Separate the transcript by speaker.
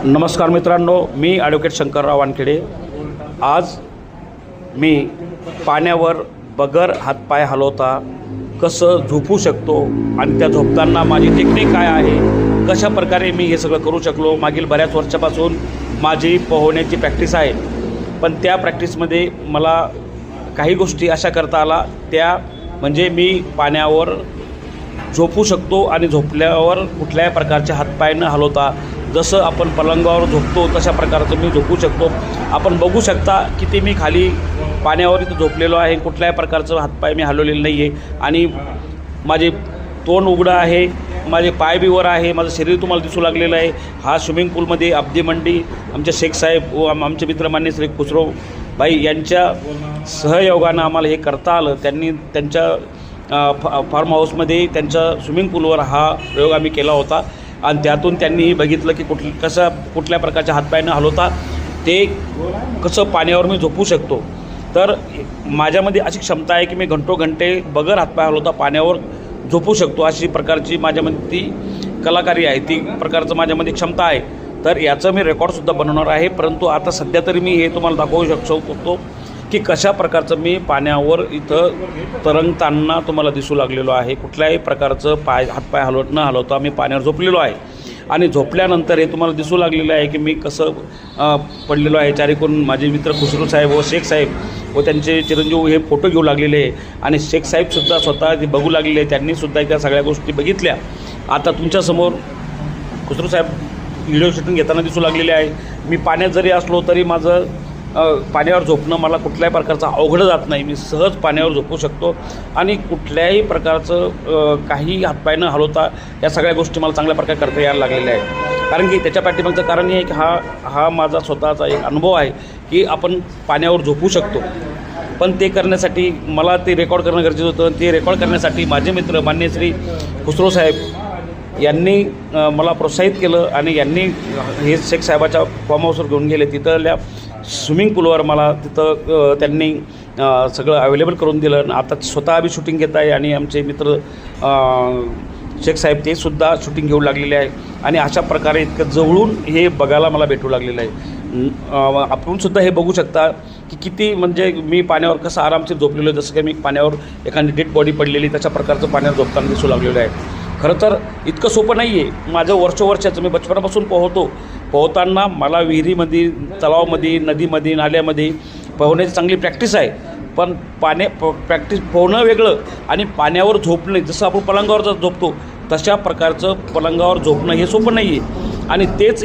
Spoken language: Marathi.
Speaker 1: नमस्कार मित्रांनो मी ॲडव्होकेट शंकरराव वानखेडे. आज मी पाण्यावर बगर हातपाय हलवता कसं झोपू शकतो आणि त्या झोपताना माझी टेक्निक काय आहे कशा प्रकारे मी हे सगळं करू शकलो मागील बऱ्याच वर्षापासून माझी पोहण्याची प्रॅक्टिस आहे. पण त्या प्रॅक्टिसमध्ये मला काही गोष्टी अशा करता आला त्या म्हणजे मी पाण्यावर झोपू शकतो आणि झोपल्यावर कुठल्याही प्रकारचे हातपाय न हलवता जसं आपण पलंगावर झोपतो तशा प्रकारचं मी झोपू शकतो. आपण बघू शकता की ते मी खाली पाण्यावर इथं झोपलेलो आहे. कुठल्याही प्रकारचं हातपाय मी हलवलेलं नाही आहे आणि माझे तोंड उघडं आहे माझे पाय बी वर आहे माझं शरीर तुम्हाला दिसू लागलेलं आहे. हा स्विमिंग पूलमध्ये अब्दी मंडी आमचे शेख साहेब व आमचे मित्र मान्य श्री खुसरो भाई यांच्या सहयोगानं आम्हाला हे करता आलं. त्यांनी त्यांच्या फार्म हाऊसमध्ये त्यांच्या स्विमिंग पूलवर हा प्रयोग आम्ही केला होता. आणि त्यातून त्यांनी बघितलं की कुठ कसं कुठल्या प्रकारच्या हातपाय न हलवता ते कसं पाण्यावर मी झोपू शकतो. तर माझ्यामध्ये अशी क्षमता आहे की मी घंटोघंटे बगर हातपाय हलवता पाण्यावर झोपू शकतो अशी प्रकारची माझ्यामध्ये ती कलाकारी आहे ती प्रकारचं माझ्यामध्ये क्षमता आहे. तर याचं मी रेकॉर्डसुद्धा बनवणार आहे परंतु आता सध्या तरी मी हे तुम्हाला दाखवू शकतो की कशा प्रकारचं मी पाण्यावर इथं तरंगताना तुम्हाला दिसू लागलेलो आहे. कुठल्याही प्रकारचं पाय हातपाय हलवत न हलवता मी पाण्यावर झोपलेलो आहे. आणि झोपल्यानंतर हे तुम्हाला दिसू लागलेलं आहे की मी कसं पडलेलो आहे. चारीकडून माझे मित्र खुसरू साहेब व शेख साहेब व त्यांचे चिरंजीव हे फोटो घेऊ लागलेले आहे. आणि शेख साहेबसुद्धा स्वतः ते बघू लागलेले आहे. त्यांनीसुद्धा त्या सगळ्या गोष्टी बघितल्या. आता तुमच्यासमोर खुसरू साहेब व्हिडिओ शूटिंग घेताना दिसू लागलेले आहे. मी पाण्यात जरी असलो तरी माझं पाण्यावर झोपणं मला कुठल्याही प्रकारचं अवघड जात नाही. मी सहज पाण्यावर झोपू शकतो. आणि कुठल्याही प्रकारचं काही हातपाय न हलवता या सगळ्या गोष्टी मला चांगल्या प्रकारे करता यायला लागलेल्या आहेत. कारण की त्याच्या पाठीमागचं कारण हे आहे की हा हा माझा स्वतःचा एक अनुभव आहे की आपण पाण्यावर झोपू शकतो. पण ते करण्यासाठी मला ते रेकॉर्ड करणं गरजेचं होतं. ते रेकॉर्ड करण्यासाठी माझे मित्र मान्य श्री खुसरो साहेब यांनी मला प्रोत्साहित केलं आणि यांनी हे शेख साहेबाच्या फॉर्म हाऊसवर घेऊन गेले. तिथल्या स्विमिंग पूलवर मला तिथं त्यांनी सगळं अवेलेबल करून दिलं. आणि आता स्वतः बी शूटिंग घेत आहे आणि आमचे मित्र शेख साहेब ते सुद्धा शूटिंग घेऊ लागलेले आहे. आणि अशा प्रकारे इतकं जवळून हे बघायला मला भेटू लागलेलं आहे. आपणसुद्धा आपण सुद्धा हे बघू शकता की किती म्हणजे मी पाण्यावर कसं आरामशीर झोपलेलो आहे. जसं की मी पाण्यावर एखादी डेड बॉडी पडलेली तशा प्रकारचं पाण्यावर झोपताना दिसू लागलेलं आहे. खरं तर इतकं सोपं नाही आहे माझं वर्षोवर्षाचं मी बचपनापासून पोहतो. पोहताना मला विहिरीमध्ये तलावामध्ये नदीमध्ये नाल्यामध्ये पोहण्याची चांगली प्रॅक्टिस आहे. पण पाण्या प्रॅक्टिस पोहणं वेगळं आणि पाण्यावर झोपणे जसं आपण पलंगावर जर झोपतो तशा प्रकारचं पलंगावर झोपणं हे सोपं नाही आहे आणि तेच